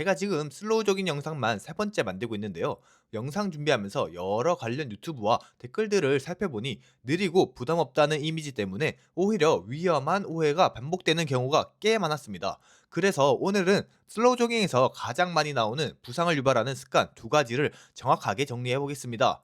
제가 지금 슬로우 조깅 영상만 세 번째 만들고 있는데요. 영상 준비하면서 여러 관련 유튜브와 댓글들을 살펴보니 느리고 부담 없다는 이미지 때문에 오히려 위험한 오해가 반복되는 경우가 꽤 많았습니다. 그래서 오늘은 슬로우 조깅에서 가장 많이 나오는 부상을 유발하는 습관 두 가지를 정확하게 정리해 보겠습니다.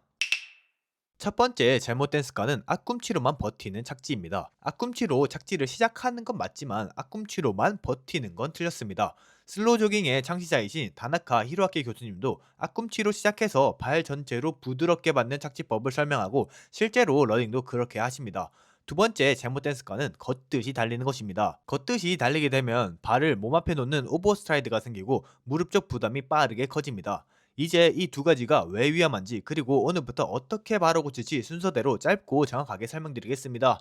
첫 번째 잘못된 습관은 앞꿈치로만 버티는 착지입니다. 앞꿈치로 착지를 시작하는 건 맞지만 앞꿈치로만 버티는 건 틀렸습니다. 슬로우 조깅의 창시자이신 다나카 히로아키 교수님도 앞꿈치로 시작해서 발 전체로 부드럽게 받는 착지법을 설명하고 실제로 러닝도 그렇게 하십니다. 두 번째 잘못된 습관은 걷듯이 달리는 것입니다. 걷듯이 달리게 되면 발을 몸 앞에 놓는 오버스트라이드가 생기고 무릎 쪽 부담이 빠르게 커집니다. 이제 이 두 가지가 왜 위험한지 그리고 오늘부터 어떻게 바로 고칠지 순서대로 짧고 정확하게 설명드리겠습니다.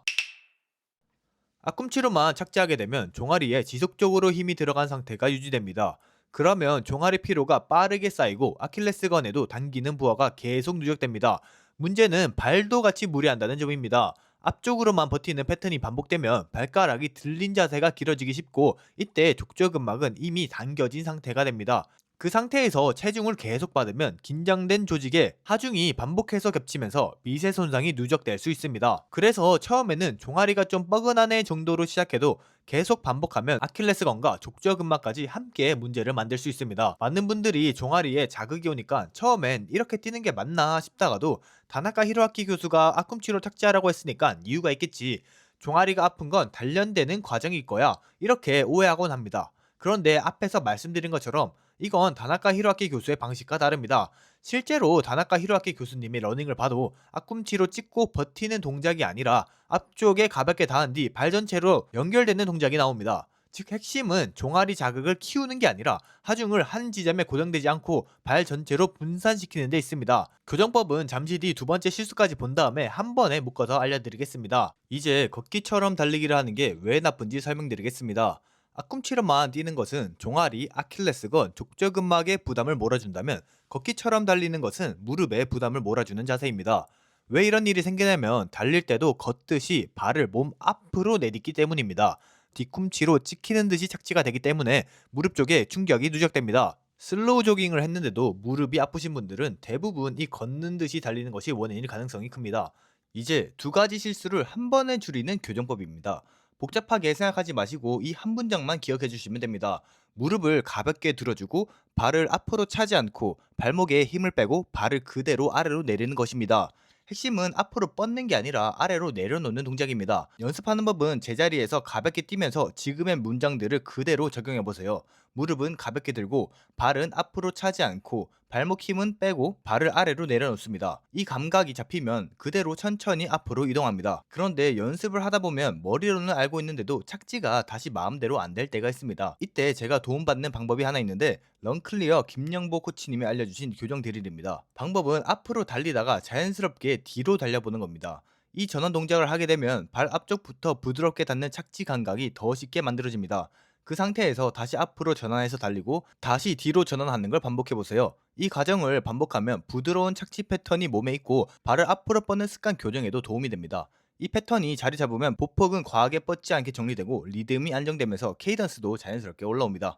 앞꿈치로만 착지하게 되면 종아리에 지속적으로 힘이 들어간 상태가 유지됩니다. 그러면 종아리 피로가 빠르게 쌓이고 아킬레스건에도 당기는 부하가 계속 누적됩니다. 문제는 발도 같이 무리한다는 점입니다. 앞쪽으로만 버티는 패턴이 반복되면 발가락이 들린 자세가 길어지기 쉽고 이때 족저근막은 이미 당겨진 상태가 됩니다. 그 상태에서 체중을 계속 받으면 긴장된 조직에 하중이 반복해서 겹치면서 미세 손상이 누적될 수 있습니다. 그래서 처음에는 종아리가 좀 뻐근하네 정도로 시작해도 계속 반복하면 아킬레스건과 족저근막까지 함께 문제를 만들 수 있습니다. 많은 분들이 종아리에 자극이 오니까 처음엔 이렇게 뛰는 게 맞나 싶다가도 다나카 히로아키 교수가 앞꿈치로 착지하라고 했으니까 이유가 있겠지. 종아리가 아픈 건 단련되는 과정일 거야. 이렇게 오해하곤 합니다. 그런데 앞에서 말씀드린 것처럼 이건 다나카 히로아키 교수의 방식과 다릅니다. 실제로 다나카 히로아키 교수님의 러닝을 봐도 앞꿈치로 찍고 버티는 동작이 아니라 앞쪽에 가볍게 닿은 뒤 발 전체로 연결되는 동작이 나옵니다. 즉 핵심은 종아리 자극을 키우는 게 아니라 하중을 한 지점에 고정되지 않고 발 전체로 분산시키는 데 있습니다. 교정법은 잠시 뒤 두 번째 실수까지 본 다음에 한 번에 묶어서 알려드리겠습니다. 이제 걷기처럼 달리기를 하는 게 왜 나쁜지 설명드리겠습니다. 앞꿈치로만 뛰는 것은 종아리, 아킬레스건, 족저근막에 부담을 몰아준다면 걷기처럼 달리는 것은 무릎에 부담을 몰아주는 자세입니다. 왜 이런 일이 생기냐면 달릴 때도 걷듯이 발을 몸 앞으로 내딛기 때문입니다. 뒤꿈치로 찍히는 듯이 착지가 되기 때문에 무릎 쪽에 충격이 누적됩니다. 슬로우 조깅을 했는데도 무릎이 아프신 분들은 대부분 이 걷는 듯이 달리는 것이 원인일 가능성이 큽니다. 이제 두 가지 실수를 한 번에 줄이는 교정법입니다. 복잡하게 생각하지 마시고 이 한 문장만 기억해 주시면 됩니다. 무릎을 가볍게 들어주고 발을 앞으로 차지 않고 발목에 힘을 빼고 발을 그대로 아래로 내리는 것입니다. 핵심은 앞으로 뻗는 게 아니라 아래로 내려놓는 동작입니다. 연습하는 법은 제자리에서 가볍게 뛰면서 지금의 문장들을 그대로 적용해 보세요. 무릎은 가볍게 들고 발은 앞으로 차지 않고 발목 힘은 빼고 발을 아래로 내려놓습니다. 이 감각이 잡히면 그대로 천천히 앞으로 이동합니다. 그런데 연습을 하다 보면 머리로는 알고 있는데도 착지가 다시 마음대로 안 될 때가 있습니다. 이때 제가 도움받는 방법이 하나 있는데 런클리어 김영보 코치님이 알려주신 교정 드릴입니다. 방법은 앞으로 달리다가 자연스럽게 뒤로 달려보는 겁니다. 이 전원 동작을 하게 되면 발 앞쪽부터 부드럽게 닿는 착지 감각이 더 쉽게 만들어집니다. 그 상태에서 다시 앞으로 전환해서 달리고 다시 뒤로 전환하는 걸 반복해 보세요. 이 과정을 반복하면 부드러운 착지 패턴이 몸에 있고 발을 앞으로 뻗는 습관 교정에도 도움이 됩니다. 이 패턴이 자리 잡으면 보폭은 과하게 뻗지 않게 정리되고 리듬이 안정되면서 케이던스도 자연스럽게 올라옵니다.